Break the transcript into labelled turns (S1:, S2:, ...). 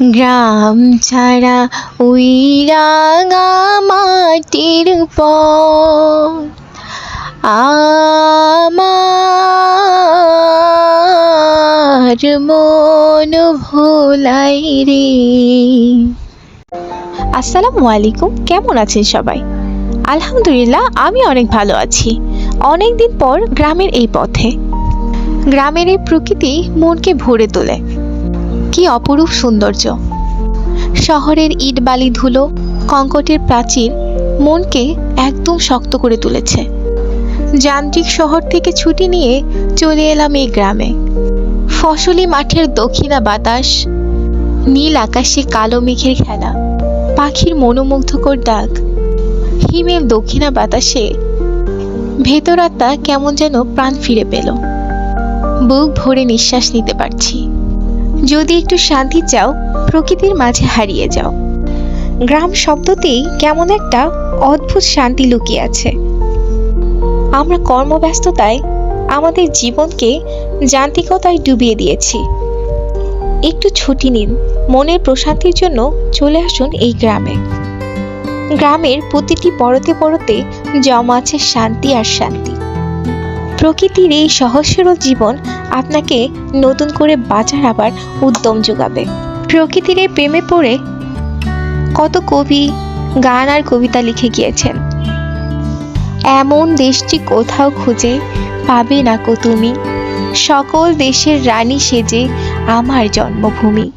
S1: গ্রাম ছাড়া ওই রাঙা মাটির পর আমার মন ভোলাই রে। আসসালামু আলাইকুম, কেমন আছেন সবাই? আলহামদুলিল্লাহ, আমি অনেক ভালো আছি। অনেক দিন পর গ্রামের এই পথে। গ্রামের এই প্রকৃতি মনকে ভরে তোলে। কি অপরূপ সৌন্দর্য। শহরের ইট বালি ধুলো, কঙ্কটের প্রাচীর মনকে একদম শক্ত করে তুলেছে। যান্ত্রিক শহর থেকে ছুটি নিয়ে চলে এলাম এই গ্রামে। ফসলি মাঠের দক্ষিণা বাতাস, নীল আকাশে কালো মেঘের খেলা, পাখির মনোমুগ্ধকর ডাক, হিমেল দক্ষিণা বাতাসে ভেতর আত্মা কেমন যেন প্রাণ ফিরে পেল। বুক ভরে নিঃশ্বাস নিতে পারছি। যদি একটু শান্তি চাও, প্রকৃতির মাঝে হারিয়ে যাও। গ্রাম শব্দতেই কেমন একটা অদ্ভুত শান্তি লুকিয়ে আছে। আমরা কর্মব্যস্ততায় আমাদের জীবনকে যান্ত্রিকতায় ডুবিয়ে দিয়েছি। একটু ছুটি নিন, মনের প্রশান্তির জন্য চলে আসুন এই গ্রামে। গ্রামের প্রতিটি পরতে পরতে জমা আছে শান্তি আর শান্তি। প্রকৃতির এই সহজ সরল জীবন আপনাকে নতুন করে বাঁচার আবার উদ্যম যোগাবে। প্রকৃতির প্রেমে পড়ে কত কবি, গান আর কবিতা লিখে গিয়েছেন। এমন দেশটি কোথাও খুঁজে পাবে না কো তুমি। সকল দেশের রানী সেজে আমার জন্মভূমি।